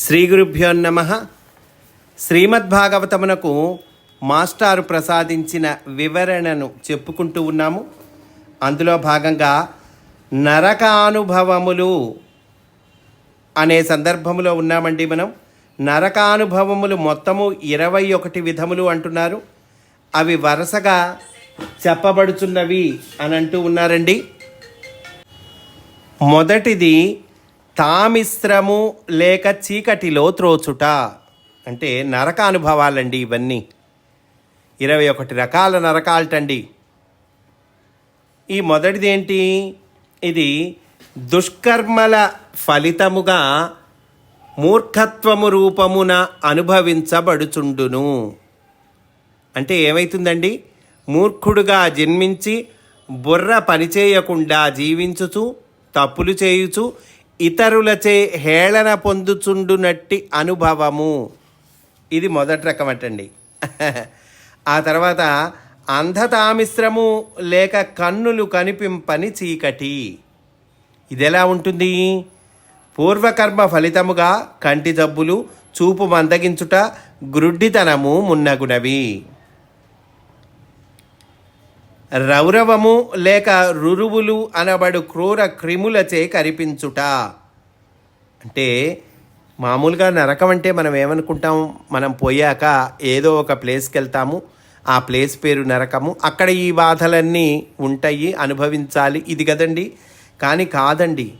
శ్రీ గురుభ్యో నమ. శ్రీమద్భాగవతమునకు మాస్టారు ప్రసాదించిన వివరణను చెప్పుకుంటూ ఉన్నాము. అందులో భాగంగా నరకానుభవములు అనే సందర్భములో ఉన్నామండి మనం. నరకానుభవములు మొత్తము ఇరవై ఒకటి విధములు అంటున్నారు. అవి వరుసగా చెప్పబడుచున్నవి అని అంటూ ఉన్నారండి. మొదటిది తామిశ్రము లేక చీకటిలో త్రోచుట. అంటే నరక అనుభవాలండి ఇవన్నీ. ఇరవై ఒకటి రకాల నరకాలటండి. ఈ మొదటిది ఏంటి ఇది దుష్కర్మల ఫలితముగా మూర్ఖత్వము రూపమున అనుభవించబడుచుండును. అంటే ఏమవుతుందండి మూర్ఖుడుగా జన్మించి బుర్ర పనిచేయకుండా జీవించుచు తప్పులు చేయుచు ఇతరులచే హేళన పొందుచుండునట్టి అనుభవము. ఇది మొదటి రకం అటండి ఆ తర్వాత అంధతామిశ్రము లేక కన్నులు కనిపింపని చీకటి. ఇది ఎలా ఉంటుంది? పూర్వకర్మ ఫలితముగా కంటి జబ్బులు చూపు మందగించుట గ్రుడ్డితనము మున్నగునవి. రౌరవము లేక రురువులు అనబడు క్రూర క్రిములచే కరిపించుట. అంటే మామూలుగా నరకం అంటే మనం ఏమనుకుంటాం? మనం పోయాక ఏదో ఒక ప్లేస్కి వెళ్తాము ఆ ప్లేస్ పేరు నరకము. అక్కడ ఈ బాధలన్నీ ఉంటాయి అనుభవించాలి. ఇది కదండి? కానీ కాదండి.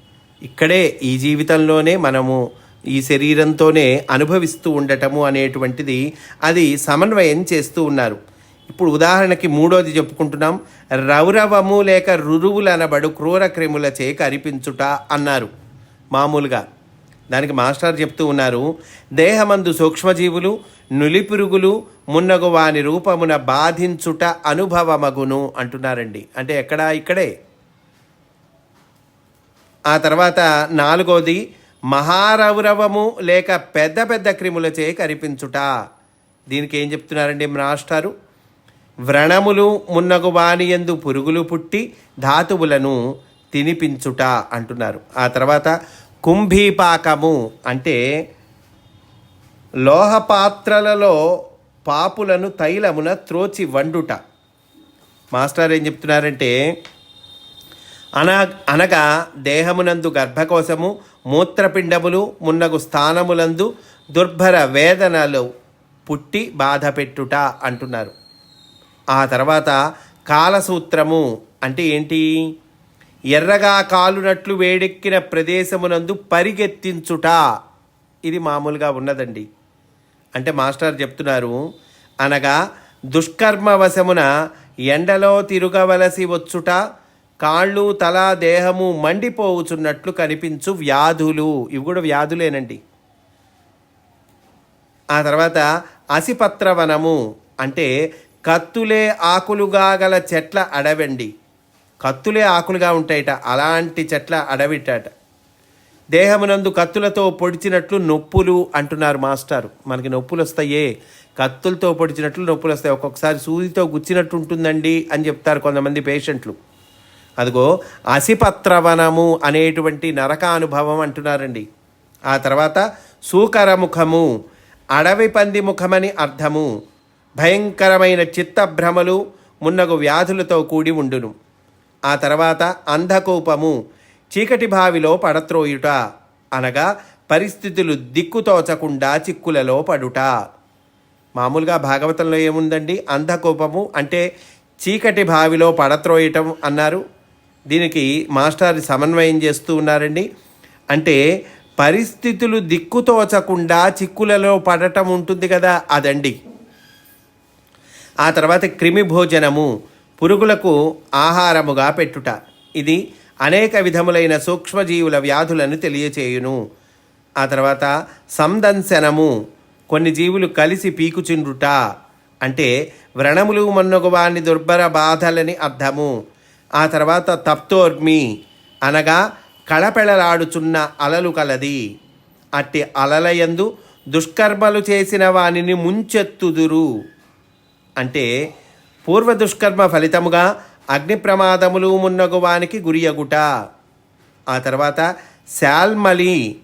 ఇక్కడే ఈ జీవితంలోనే మనము ఈ శరీరంతోనే అనుభవిస్తూ ఉండటము అనేటువంటిది అది సమన్వయం చేస్తూ ఉన్నారు. ఇప్పుడు ఉదాహరణకి మూడోది చెప్పుకుంటున్నాం. రౌరవము లేక రురువులనబడు క్రూర క్రిములచే కరిపించుట అన్నారు. మామూలుగా. దానికి మాస్టర్ చెప్తూ ఉన్నారు. దేహమందు సూక్ష్మజీవులు నులిపురుగులు మున్నగు వాని రూపమున బాధించుట అనుభవమగును అంటున్నారండి. అంటే ఎక్కడా? ఇక్కడే. ఆ తర్వాత నాలుగోది మహారౌరవము లేక పెద్ద పెద్ద క్రిములచే కరిపించుట దీనికి ఏం చెప్తున్నారండి మాస్టారు? వ్రణములు మున్నగు వానియందు పురుగులు పుట్టి ధాతువులను తినిపించుట అంటున్నారు. ఆ తర్వాత కుంభీపాకము అంటే లోహపాత్రలలో పాపులను తైలమున త్రోచి వండుట. మాస్టర్ ఏం చెప్తున్నారంటే అన అనగా దేహమునందు గర్భకోశము మూత్రపిండములు మున్నగు స్థానములందు దుర్భర వేదనలు పుట్టి బాధపెట్టుట అంటున్నారు. ఆ తర్వాత కాలసూత్రము అంటే ఏంటి? ఎర్రగా కాలునట్లు వేడెక్కిన ప్రదేశమునందు పరిగెత్తించుట. ఇది మామూలుగా ఉన్నదండి. అంటే మాస్టర్ చెప్తున్నారు అనగా దుష్కర్మవశమున ఎండలో తిరగవలసి వచ్చుట కాళ్ళు తల దేహము మండిపోవుచున్నట్లు కనిపించు వ్యాధులు. ఇవి కూడా వ్యాధులేనండి. ఆ తర్వాత అసిపత్రవనము అంటే కత్తులే ఆకులుగా గల చెట్ల అడవండి. కత్తులే ఆకులుగా ఉంటాయట అలాంటి చెట్ల అడవిటట. దేహమునందు కత్తులతో పొడిచినట్లు నొప్పులు అంటున్నారు మాస్టారు. మనకి నొప్పులు వస్తాయే కత్తులతో పొడిచినట్లు నొప్పులు వస్తాయి ఒక్కొక్కసారి సూదితో గుచ్చినట్టు ఉంటుందండి అని చెప్తారు కొంతమంది పేషెంట్లు. అదిగో అసిపత్రవనము అనేటువంటి నరకానుభవం అంటున్నారండి. ఆ తర్వాత సూకరముఖము అడవి పంది ముఖమని అర్థము భయంకరమైన చిత్తభ్రమలు మున్నగు వ్యాధులతో కూడి ఉండును. ఆ తర్వాత అంధకూపము చీకటి బావిలో పడత్రోయుట అనగా పరిస్థితులు దిక్కుతోచకుండా చిక్కులలో పడుట. మామూలుగా భాగవతంలో ఏముందండి? అంధకోపము అంటే చీకటి బావిలో పడత్రోయటం అన్నారు. దీనికి మాస్టర్ సమన్వయం చేస్తూ ఉన్నారండి. అంటే పరిస్థితులు దిక్కుతోచకుండా చిక్కులలో పడటం ఉంటుంది కదా అదండి. ఆ తర్వాత క్రిమి భోజనము పురుగులకు ఆహారముగా పెట్టుట. ఇది అనేక విధములైన సూక్ష్మజీవుల వ్యాధులను తెలియచేయును. ఆ తర్వాత సందంశనము కొన్ని జీవులు కలిసి పీకుచుండుట. అంటే వ్రణములు మొన్నగువాని దుర్భర బాధలని అర్థము. ఆ తర్వాత తప్తోర్మి అనగా కళపెళలాడుచున్న అలలు కలది. అట్టి అలలయందు దుష్కర్మలు చేసిన వానిని ముంచెత్తుదురు. అంటే పూర్వ దుష్కర్మ ఫలితముగా అగ్ని ప్రమాదములు మున్నగు వానికి గురియగుట ఆ తర్వాత శాల్మలి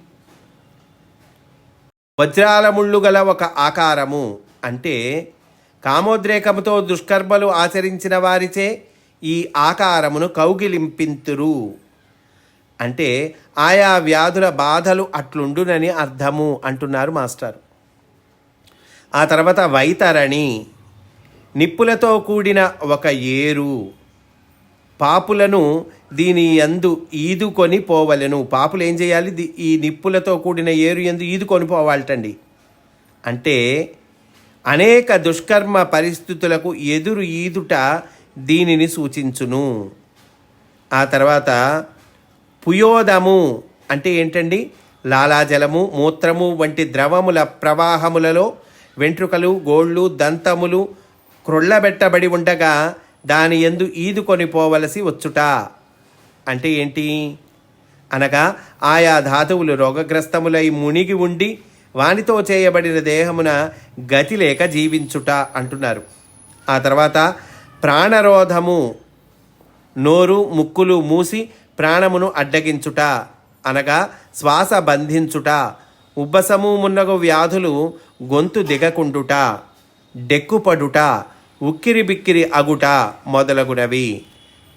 వజ్రాల ముళ్ళు గల ఒక ఆకారము. అంటే కామోద్రేకముతో దుష్కర్మలు ఆచరించిన వారిచే ఈ ఆకారమును కౌగిలింపింతురు. అంటే ఆయా వ్యాధుల బాధలు అట్లుండునని అర్థము అంటున్నారు మాస్టర్. ఆ తర్వాత వైతరణి. నిప్పులతో కూడిన ఒక ఏరు. పాపులను దీని యందు ఈదుకొని పోవలెను. పాపులు ఏం చేయాలి? ఈ నిప్పులతో కూడిన ఏరు ఎందు ఈదుకొని పోవాలటండి. అంటే అనేక దుష్కర్మ పరిస్థితులకు ఎదురు ఈదుట దీనిని సూచించును. ఆ తర్వాత పుయోదము అంటే ఏంటండి? లాలాజలము మూత్రము వంటి ద్రవముల ప్రవాహములలో వెంట్రుకలు గోళ్ళు దంతములు క్రొళ్ళబెట్టబడి ఉండగా దాని ఎందు ఈదుకొని పోవలసి వచ్చుట. అంటే ఏంటి? అనగా ఆయా ధాతువులు రోగగ్రస్తములై మునిగి ఉండి వానితో చేయబడిన దేహమున గతి లేక జీవించుట అంటున్నారు. ఆ తర్వాత ప్రాణరోధము నోరు ముక్కులు మూసి ప్రాణమును అడ్డగించుట అనగా శ్వాస బంధించుట ఉబ్బసము మున్నగు వ్యాధులు గొంతు దిగకుండుట డెక్కుపడుట ఉక్కిరి బిక్కిరి అగుట మొదలగునవి.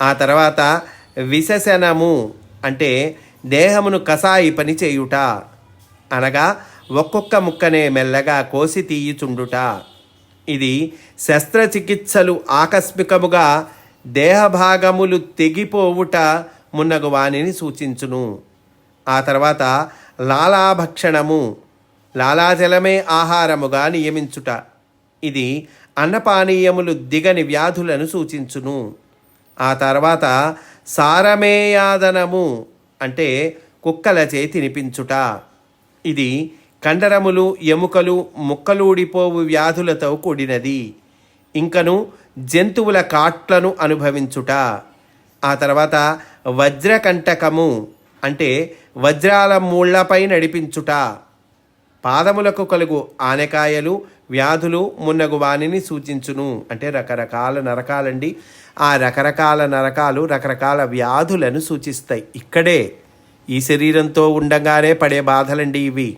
ఆ తర్వాత విశసనము అంటే దేహమును కసాయి పని చేయుట. అనగా ఒక్కొక్క ముక్కనే మెల్లగా కోసి తీయుచుండుట. ఇది శస్త్రచికిత్సలు ఆకస్మికముగా దేహభాగములు తెగిపోవుట మున్నగు వానిని సూచించును. ఆ తర్వాత లాలాభక్షణము లాలాజలమే ఆహారముగా నియమించుట. ఇది అన్నపానీయములు దిగని వ్యాధులను సూచించును. ఆ తర్వాత సారమేయాదనము అంటే కుక్కలచే తినిపించుట. ఇది కండరములు ఎముకలు ముక్కలూడిపోవు వ్యాధులతో కూడినది. ఇంకను జంతువుల కాట్లను అనుభవించుట. ఆ తర్వాత వజ్రకంటకము అంటే వజ్రాల మూళ్ళపై నడిపించుట. పాదములకు కలుగు ఆనకాయలు వ్యాధులు మున్నగు వానిని సూచించును. అంటే రకరకాల నరకాలండి. ఆ రకరకాల నరకాలు రకరకాల వ్యాధులను సూచిస్తాయి. ఇక్కడే ఈ శరీరంతో ఉండగానే పడే బాధలండి ఇవి.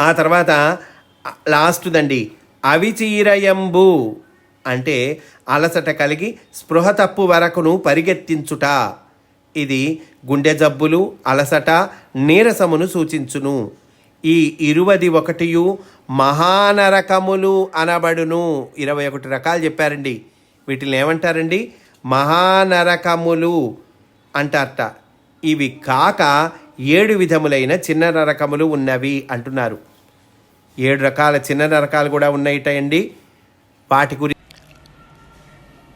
ఆ తర్వాత లాస్ట్దండి అవిచీరయంబు అంటే అలసట కలిగి స్పృహ తప్పు వరకును పరిగెత్తించుట. ఇది గుండె జబ్బులు అలసట నీరసమును సూచించును. ఈ ఇరువది ఒకటియు మహానరకములు అనబడును. ఇరవై ఒకటి రకాలు చెప్పారండి. వీటిని ఏమంటారండి? మహానరకములు అంటారట. ఇవి కాక ఏడు విధములైన చిన్న నరకములు ఉన్నవి అంటున్నారు. ఏడు రకాల చిన్న నరకాలు కూడా ఉన్నాయిటండి. వాటి గురి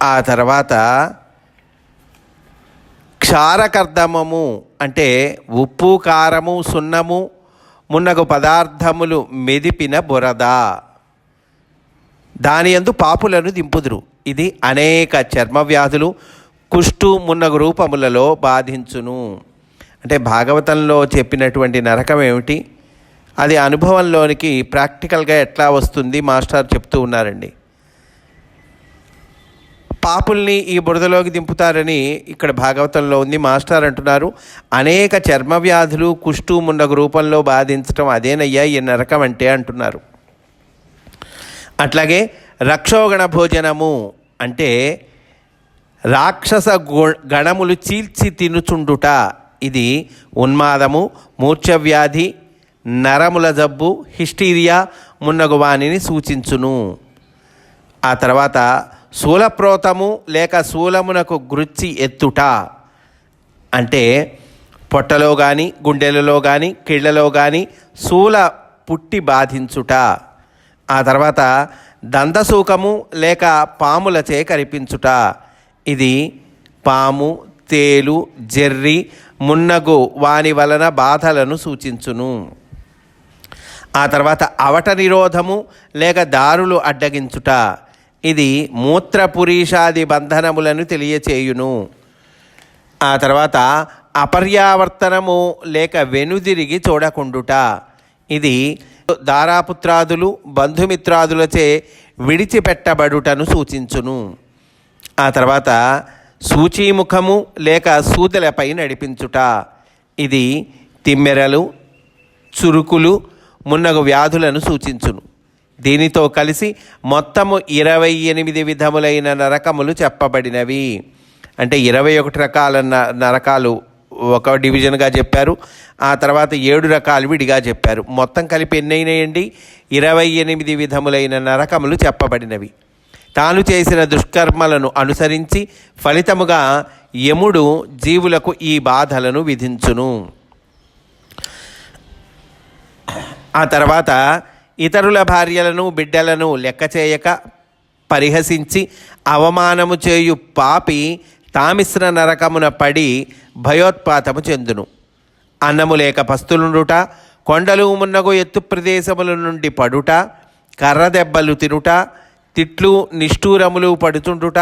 ఆ తర్వాత క్షారకర్ధమము అంటే ఉప్పు కారము సున్నము మున్నగు పదార్థములు మెదిపిన బురద. దాని యందు పాపులను దింపుదురు. ఇది అనేక చర్మ వ్యాధులు కుష్టు మున్నగు రూపములలో బాధించును. అంటే భాగవతంలో చెప్పినటువంటి నరకం ఏమిటి? అది అనుభవంలోనికి ప్రాక్టికల్గా ఎట్లా వస్తుంది? మాస్టర్ చెప్తూ ఉన్నారండి. పాపుల్ని ఈ బురదలోకి దింపుతారని ఇక్కడ భాగవతంలో ఉంది. మాస్టర్ అంటున్నారు అనేక చర్మ వ్యాధులు కుష్టు మున్నగు రూపంలో బాధించటం అదేనయ్యా ఈ నరకం అంటే అంటున్నారు. అట్లాగే రక్షోగణ భోజనము అంటే రాక్షస గణములు చీల్చి తినుచుండుట ఇది ఉన్మాదము మూర్ఛవ్యాధి నరముల జబ్బు హిస్టీరియా మున్నగు వానిని సూచించును. ఆ తర్వాత శూలప్రోతము లేక శూలమునకు గుచ్చి ఎత్తుట అంటే పొట్టలో కానీ గుండెలలో కానీ కీళ్ళలో కానీ శూల పుట్టి బాధించుట. ఆ తర్వాత దంతసూకము లేక పాములచే కనిపించుట ఇది పాము తేలు జెర్రి మున్నగు వాని వలన బాధలను సూచించును. ఆ తర్వాత అవట నిరోధము లేక దారులు అడ్డగించుట. ఇది మూత్రపురీషాది బంధనములను తెలియచేయును. ఆ తర్వాత అపర్యావర్తనము లేక వెనుదిరిగి చూడకుండుట. ఇది దారాపుత్రాదులు బంధుమిత్రాదులచే విడిచిపెట్టబడుటను సూచించును. ఆ తర్వాత సూచీముఖము లేక సూదలపై నడిపించుట. ఇది తిమ్మెరలు చురుకులు మున్నగు వ్యాధులను సూచించును. దీనితో కలిసి మొత్తము ఇరవై ఎనిమిది విధములైన నరకములు చెప్పబడినవి. అంటే ఇరవై ఒకటి రకాల న- నరకాలు ఒక డివిజన్గా చెప్పారు. ఆ తర్వాత ఏడు రకాలు విడిగా చెప్పారు. మొత్తం కలిపి ఎన్నైనాయండి? ఇరవై ఎనిమిది విధములైన నరకములు చెప్పబడినవి. తాను చేసిన దుష్కర్మలను అనుసరించి ఫలితముగా యముడు జీవులకు ఈ బాధలను విధించును. ఆ తర్వాత ఇతరుల భార్యలను బిడ్డలను లెక్క చేయక పరిహసించి అవమానము చేయు పాపి తామిశ్ర నరకమున పడి భయోత్పాతము చెందును. అన్నము లేక పస్తులుండుట కొండలు మున్నగు ఎత్తు ప్రదేశముల నుండి పడుట కర్ర దెబ్బలు తినుట తిట్లు నిష్ఠూరములు పడుతుండుట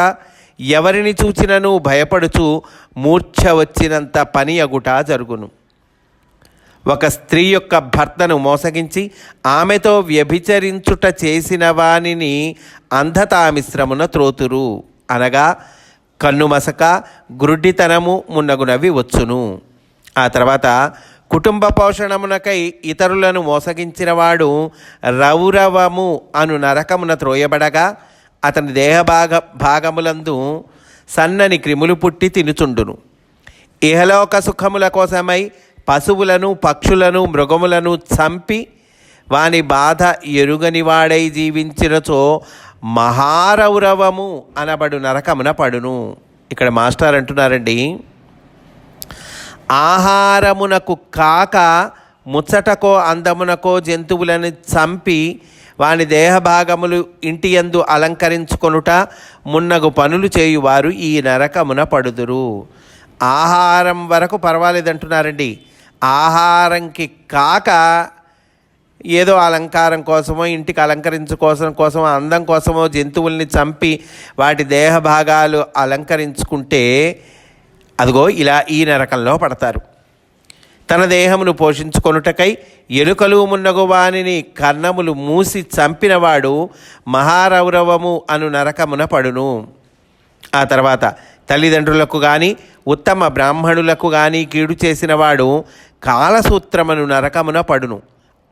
ఎవరిని చూచినను భయపడుచు మూర్ఛ వచ్చినంత పని అగుట జరుగును. ఒక స్త్రీ యొక్క భర్తను మోసగించి ఆమెతో వ్యభిచరించుట చేసిన వానిని అంధతామిశ్రమున త్రోతురు. అనగా కన్నుమసక గ్రుడ్డితనము మున్నగునవి వచ్చును. ఆ తర్వాత కుటుంబ పోషణమునకై ఇతరులను మోసగించినవాడు రౌరవము అను నరకమున త్రోయబడగా అతని దేహ భాగ భాగములందు సన్నని క్రిములు పుట్టి తినుచుండును. ఇహలోక సుఖముల కోసమై పశువులను పక్షులను మృగములను చంపి వాని బాధ ఎరుగని వాడై జీవించినచో మహారౌరవము అనబడు నరకమున పడును. ఇక్కడ మాస్టర్ అంటున్నారండి ఆహారమునకు కాక ముచ్చటకో అందమునకో జంతువులను చంపి వాని దేహభాగములు ఇంటి యందు అలంకరించుకొనుట మున్నగు పనులు చేయువారు ఈ నరకమున పడుదురు. ఆహారం వరకు పర్వాలేదంటున్నారండి. ఆహారంకి కాక ఏదో అలంకారం కోసమో ఇంటికి అలంకరించుకోసం కోసమో అందం కోసమో జంతువుల్ని చంపి వాటి దేహ భాగాలు అలంకరించుకుంటే అదిగో ఇలా ఈ నరకంలో పడతారు. తన దేహమును పోషించుకొనుటకై ఎలుకలు మున్నగు వానిని కన్నములు మూసి చంపినవాడు మహారౌరవము అను నరకమున పడును. ఆ తర్వాత తల్లిదండ్రులకు కానీ ఉత్తమ బ్రాహ్మణులకు కానీ కీడు చేసినవాడు కాలసూత్రమును నరకమున పడును.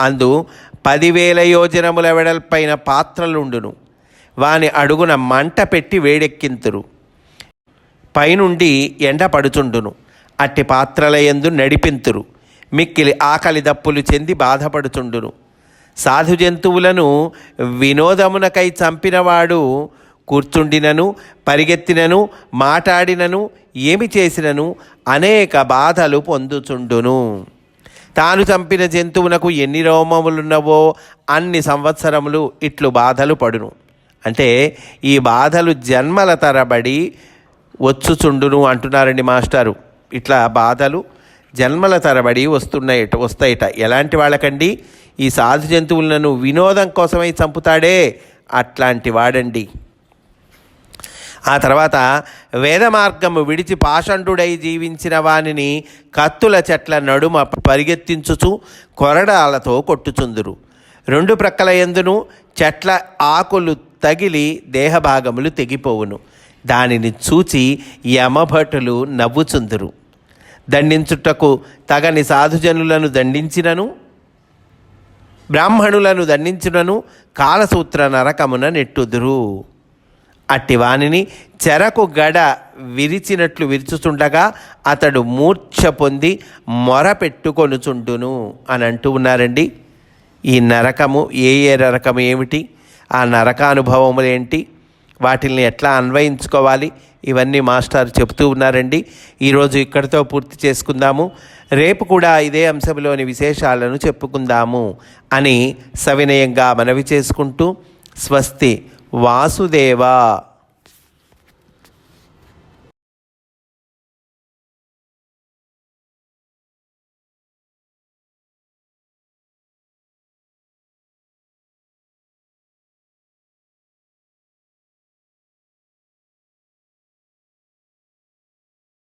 అందు పదివేల యోజనముల వెడల్పైన పాత్రలుండును. వాని అడుగున మంట పెట్టి వేడెక్కింతురు. పైనుండి ఎండ పడుచుండును. అట్టి పాత్రల యందు నడిపింతురు. మిక్కిలి ఆకలి దప్పులు చెంది బాధపడుచుండును. సాధు జంతువులను వినోదమునకై చంపినవాడు కూర్చుండినను పరిగెత్తినను మాటాడినను ఏమి చేసినను అనేక బాధలు పొందుచుండును. తాను చంపిన జంతువునకు ఎన్ని రోమములున్నవో అన్ని సంవత్సరములు ఇట్లు బాధలు పడును. అంటే ఈ బాధలు జన్మల తరబడి వచ్చుచుండును అంటున్నారండి మాస్టారు. ఇట్లా బాధలు జన్మల తరబడి వస్తున్నాయట వస్తాయట. ఎలాంటి వాళ్ళకండి? ఈ సాధు జంతువులను వినోదం కోసమై చంపుతాడే అట్లాంటి వాడండి. ఆ తర్వాత వేద మార్గము విడిచి పాషండుడై జీవించిన వానిని కత్తుల చెట్ల నడుమ పరిగెత్తించుచు కొరడాలతో కొట్టుచుందురు. రెండు ప్రక్కల ఎందును చెట్ల ఆకులు తగిలి దేహభాగములు తెగిపోవును. దానిని చూచి యమభటులు నవ్వుచుందురు. దండించుటకు తగని సాధుజనులను దండించినను బ్రాహ్మణులను దండించునను కాలసూత్ర నరకమున నెట్టుదురు. అట్టి వానిని చెరకు గడ విరిచినట్లు విరుచుతుండగా అతడు మూర్ఛ పొంది మొర పెట్టుకొనుచుండును అని అంటూ ఉన్నారండి. ఈ నరకము ఏ ఏ నరకం ఏమిటి? ఆ నరకానుభవములు ఏంటి? వాటిల్ని ఎట్లా అన్వయించుకోవాలి? ఇవన్నీ మాస్టర్ చెబుతూ ఉన్నారండి. ఈరోజు ఇక్కడితో పూర్తి చేసుకుందాము. రేపు కూడా ఇదే అంశంలోని విశేషాలను చెప్పుకుందాము అని సవినయంగా మనవి చేసుకుంటూ స్వస్తి వాసుదేవ